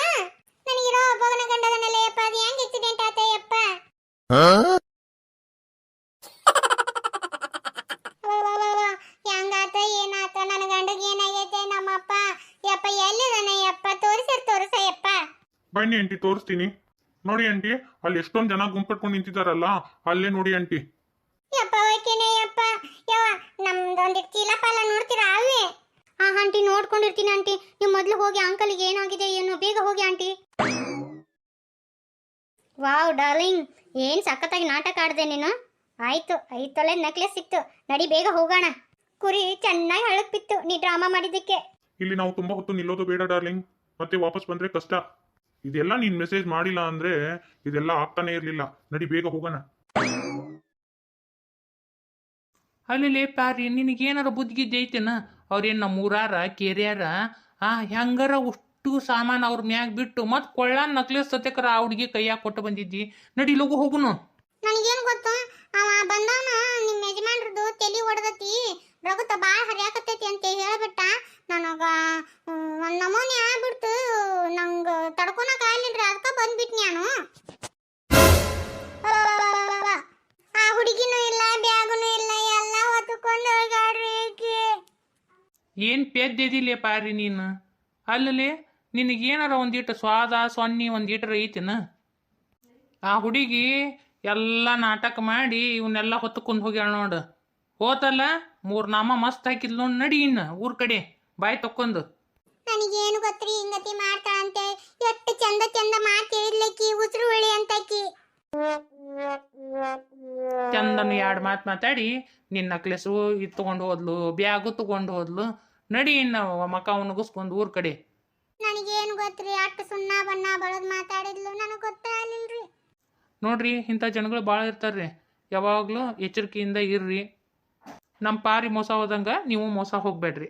ನನಗಿರೋ ಒಬ್ಬಗನ ಗಂಡದನಲ್ಲ ಯಪ್ಪ ಅದು ಹೆಂಗ್ ಆಕ್ಸಿಡೆಂಟ್ ಆತಯ್ಯಪ್ಪ? ಆಂಟಿ ತೋರಿಸ್ತೀನಿ. ನೋಡಿ ಆಂಟಿ ಅಲ್ಲಿ ಎಷ್ಟೊಂದು ಜನ ಗುಂಪಟ್ಕೊಂಡು ನಿಂತಿದಾರಲ್ಲ ಅಲ್ಲೇ ನೋಡಿ ಆಂಟಿ. ಯಪ್ಪ ಹೋಯ್ತೇನೆ ಯಪ್ಪ. ಯವ್ವ ನಮ್ದೊಂದಿಟ್ಟು ಚೀಲ ಪಾಲ ನೋಡ್ತೀರಾ ಅವೇ ಹಾ ಆಂಟಿ ನೋಡ್ಕೊಂಡಿರ್ತೀನಿ ಆಂಟಿ. ನೀವು ಮೊದ್ಲು ಹೋಗಿ ಅಂಕಲ್ಗೆ ಏನಾಗಿದೆ ಏನು? ಬೇಗ ಹೋಗಿ ಆಂಟಿ. Wow darling. ಏನ್ ಸಖತ್ತಾಗಿ ನಾಟಕ ಆಡ್ದೆ ನೀನು? ಆಯ್ತು ಐದು ತೊಲೆ ನೆಕ್ಲೆಸ್ ಸಿಕ್ತು. ನಡಿ ಬೇಗ ಹೋಗೋಣ. ಕುರಿ ಚೆನ್ನಾಗಿ ಹಳಕ್ ಬಿತ್ತು. ನೀ ಡ್ರಾಮಾ ಮಾಡಿದ್ದಕ್ಕೆ. ಇಲ್ಲಿ ನಾವು ತುಂಬಾ ಹೊತ್ತು ನಿಲ್ಲೋದು ಬೇಡ ಡಾರ್ಲಿಂಗ್. ಮತ್ತೆ ವಾಪಸ್ ಬಂದ್ರೆ ಕಷ್ಟ. ಇದೆಲ್ಲ ನೀನ್ ಮೆಸೇಜ್ ಮಾಡಿಲ್ಲ ಅಂದ್ರೆ ಇದೆಲ್ಲ ಆಗ್ತಾನೆ ಇರ್ಲಿಲ್ಲ. ನಡಿ ಬೇಗ ಹೋಗೋಣ. ಅಲ್ಲಿ ಪಾರಿ ನಿನಗೇನಾರ ಬುದ್ಧಿಗಿದ್ದೆ ಐತೆನ ಅವ್ರೇನು ನಮ್ಮ ಊರಾರ ಕೇರ್ಯಾರ? ಆ ಹೆಂಗಾರ ಅಷ್ಟು ಸಾಮಾನು ಅವ್ರ ಮ್ಯಾಗ ಬಿಟ್ಟು ಮತ್ತೆ ಕೊಳ್ಳ ನಕ್ಲೆಸ್ ಸತ್ಯಕರ ಆ ಹುಡುಗಿ ಕೈಯಾಗ ಕೊಟ್ಟು ಬಂದಿದ್ದಿ? ನಡಿ ಲಗು ಹೋಗುನು. ನನಗೇನು ಗೊತ್ತು? ಅವ ಬಂದವನ ನಿಮ್ಮ ಯಜಮಾನ್ರದ್ದು ತಲೆ ಹೊಡೆದತಿ ರಗತ ಭಾಳ ಹರಿಯಾಕತ್ತೈತಿ ಅಂತ ಹೇಳ್ಬಿಟ್ಟ. ನನಗ ಒಂದು ನಮೂನಿ ಆಗ್ಬಿಡ್ತು. ನಂಗೆ ತಡ್ಕೊಳಕ್ ಆಗ್ಲಿಲ್ರಿ ಅದಕ್ಕೆ ಬಂದ್ಬಿಟ್ ನಾನು. ಆ ಹುಡುಗಿನೂ ಇಲ್ಲ ಬ್ಯಾಗೂ ಇಲ್ಲ, ಎಲ್ಲ ಹೊತ್ತುಕೊಂಡು ಹೋಗಾಡ್ರಿ ಏನು ಪೆದ್ದಿದಿಲ್ಲ ಪಾರಿ ನೀನು? ಅಲ್ಲಲ್ಲಿ ನಿನಗೇನಾರ ಒಂದಿಟ್ಟು ಸ್ವಾದ, ಸೊನ್ನಿ ಒಂದಿಟ್ರ ಐತಿನ? ಆ ಹುಡುಗಿ ಎಲ್ಲ ನಾಟಕ ಮಾಡಿ ಇವನ್ನೆಲ್ಲ ಹೊತ್ತುಕೊಂಡು ಹೋಗ್ಯಾಳ ನೋಡು. ಹೋತಲ್ಲ ಮೂರು ನಾಮ ಮಸ್ತ್ ಹಾಕಿದ್ ನೋಡಿ ನಡಿ ಇನ್ನ ಊರ್ ಕಡೆ ಬಾಯ್ ತಕ್ಕೊಂಡು. ನನಗೇನು ಗೊತ್ತ್ರಿ ಹಿಂಗತಿ ಮಾಡ್ತಾಳಂತೆ ಎಷ್ಟು ಚಂದ ಚಂದ ಮಾತು ಹೇಳಿದ್ಲಕ್ಕಿ ಉಸಿರು ಉಳಿ ಅಂತಕಿ ಚಂದನು ಎರಡು ಮಾತು ಮಾತಾಡಿ ನಿನ್ನ ನಕ್ಲೆಸು ಇದು ತಗೊಂಡು ಹೋದ್ಲು ಬ್ಯಾಗು ತಗೊಂಡು ಹೋದ್ಲು. ನಡಿ ಇನ್ನು ಮಕ ಉಣಗಿಸ್ಕೊಂಡು ಊರ್ ಕಡೆ. ನನಗೇನು ಗೊತ್ತ್ರಿ ಅಟ್ಟು ಸುಣ್ಣ ಬಣ್ಣ ಬಳದ್ ಮಾತಾಡಿದ್ಲು ನನಗೆ ಗೊತ್ತಾಗಲಿಲ್ರಿ. ನೋಡ್ರಿ, ಇಂಥ ಜನಗಳು ಭಾಳ ಇರ್ತಾರ್ರಿ ಯಾವಾಗಲೂ ಎಚ್ಚರಿಕೆಯಿಂದ ಇರ್ರಿ. ನಮ್ಮ ಪಾರಿ ಮೋಸ ಹೋದಂಗೆ ನೀವು ಮೋಸ ಹೋಗ್ಬೇಡ್ರಿ.